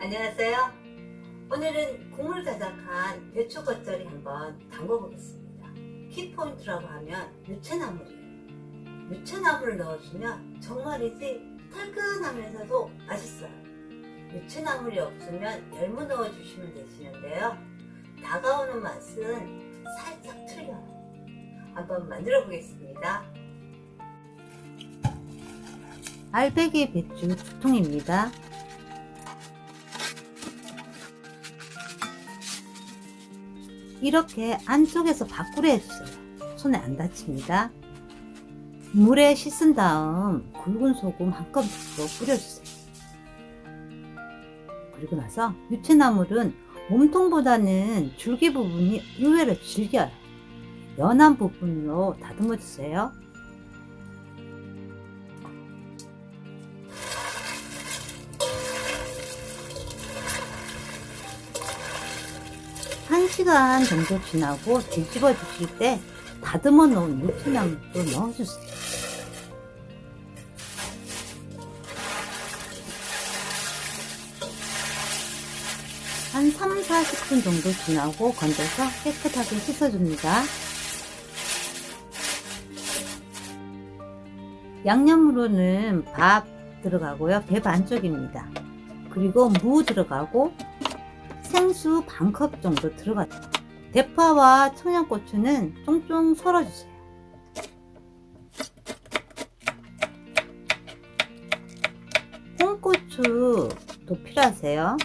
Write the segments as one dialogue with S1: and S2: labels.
S1: 안녕하세요. 오늘은 국물 자작한 배추 겉절이 한번 담궈보겠습니다. 키포인트라고 하면 유채나물이에요. 유채나물을 넣어주면 정말이지 달큰하면서도 맛있어요. 유채나물이 없으면 열무 넣어주시면 되시는데요. 다가오는 맛은 살짝 틀려요. 한번 만들어 보겠습니다. 알배기 배추 두 통입니다. 이렇게 안쪽에서 밖으로 해주세요. 손에 안 다칩니다. 물에 씻은 다음 굵은 소금 한 컵으로 뿌려주세요. 그리고 나서 유채나물은 몸통보다는 줄기 부분이 의외로 질겨요. 연한 부분으로 다듬어 주세요. 한 시간 정도 지나고 뒤집어 주실 때 다듬어 놓은 유채나물도 넣어주세요. 한 3, 40분 정도 지나고 건져서 깨끗하게 씻어줍니다. 양념으로는 밥 들어가고요. 배 반쪽입니다. 그리고 무 들어가고 생수 반 컵 정도 들어가요. 대파와 청양고추는 쫑쫑 썰어주세요. 홍고추도 필요하세요.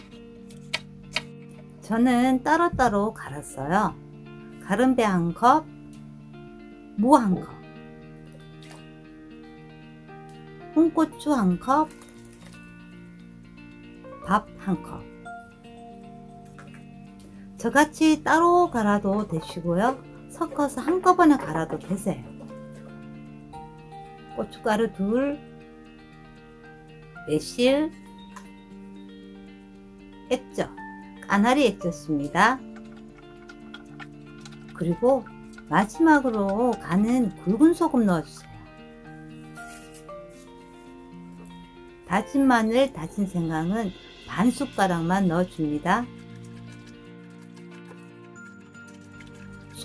S1: 저는 따로따로 갈았어요. 가른배 한 컵, 무 한 컵, 홍고추 한 컵, 밥 한 컵. 저같이 따로 갈아도 되시고요. 섞어서 한꺼번에 갈아도 되세요. 고춧가루 둘, 매실, 액젓, 까나리 액젓입니다. 그리고 마지막으로 간은 굵은 소금 넣어주세요. 다진 마늘, 다진 생강은 반 숟가락만 넣어줍니다.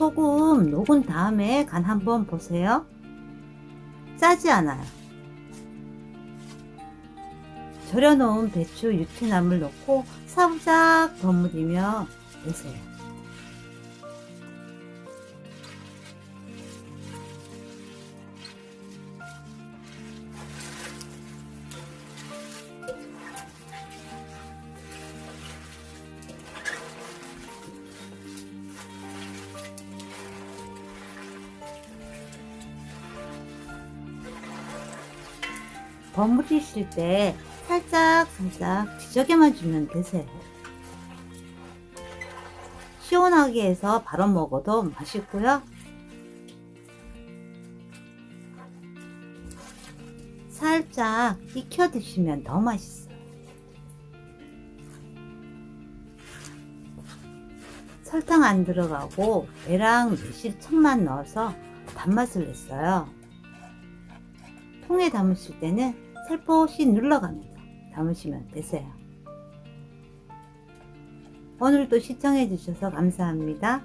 S1: 소금 녹은 다음에 간 한번 보세요. 짜지 않아요. 절여놓은 배추, 유채나물 넣고 살짝 버무리며 내세요. 버무리실 때 살짝 살짝 뒤적여만 주면 되세요. 시원하게 해서 바로 먹어도 맛있고요. 살짝 익혀 드시면 더 맛있어요. 설탕 안 들어가고 배랑 매실 청만 넣어서 단맛을 냈어요. 통에 담으실 때는 살포시 눌러가면서 담으시면 되세요. 오늘도 시청해 주셔서 감사합니다.